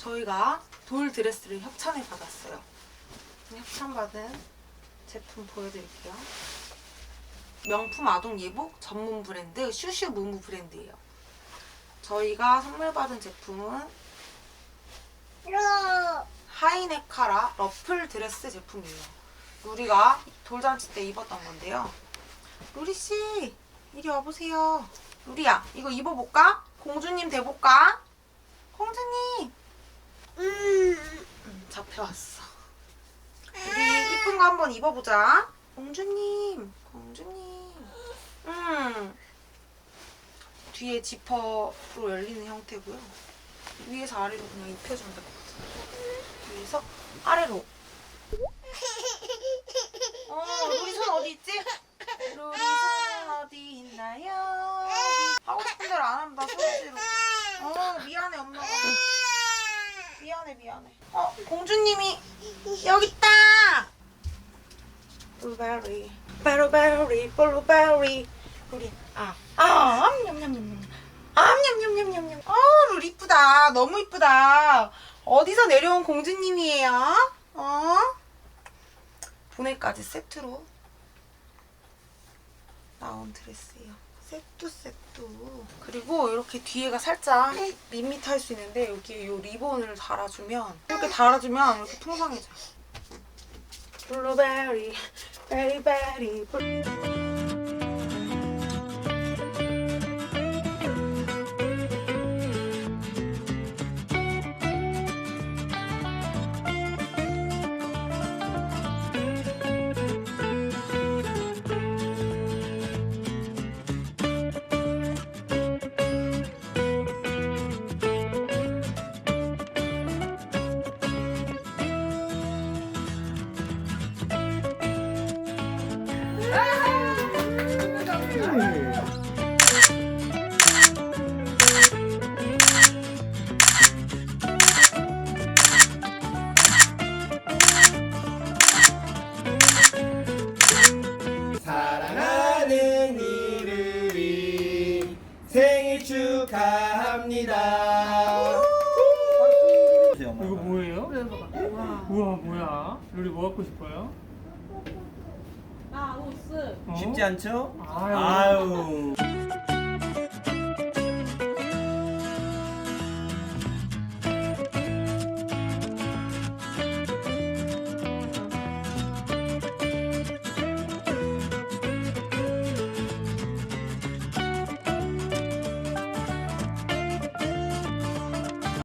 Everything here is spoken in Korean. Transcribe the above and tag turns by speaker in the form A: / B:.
A: 저희가 돌 드레스를 협찬을 받았어요. 협찬받은 제품 보여드릴게요. 명품 아동 예복 전문 브랜드 슈슈 무무 브랜드예요. 저희가 선물 받은 제품은 하이네카라 러플 드레스 제품이에요. 루리가 돌잔치 때 입었던 건데요. 루리 씨, 이리 와보세요. 루리야, 이거 입어볼까? 공주님 돼볼까? 공주님. 음, 잡혀왔어. 우리 이쁜 거 한번 입어보자. 공주님, 공주님. 음. 뒤에 지퍼로 열리는 형태고요. 위에서 아래로 그냥 입혀주면 될 것 같아요. 위에서 아래로. 어, 루리 손 어디 있지? 루리 손 어디 있나요? 하고 싶은 대로 안 한다, 소리로. 어, 미안해, 엄마가. 미안해, 미안해. 어, 공주님이 여기 있다! 블루베리, 블루베리, 블루베리. 루리, 아, 아, 냠냠냠냠. 아, 냠냠냠냠냠. 어, 루리 이쁘다. 너무 이쁘다. 어디서 내려온 공주님이에요? 어? 보내까지 세트로 나온 드레스예요. 세트. 그리고 이렇게 뒤에가 살짝 밋밋할 수 있는데 여기 이 리본을 달아주면 이렇게 달아주면 이렇게 풍성해져요. 블루베리, 베리베리. 블-
B: 루리 뭐 갖고 싶어요?
C: 아, 옷을.
B: 어?
D: 쉽지 않죠?
B: 아유.
D: 아유.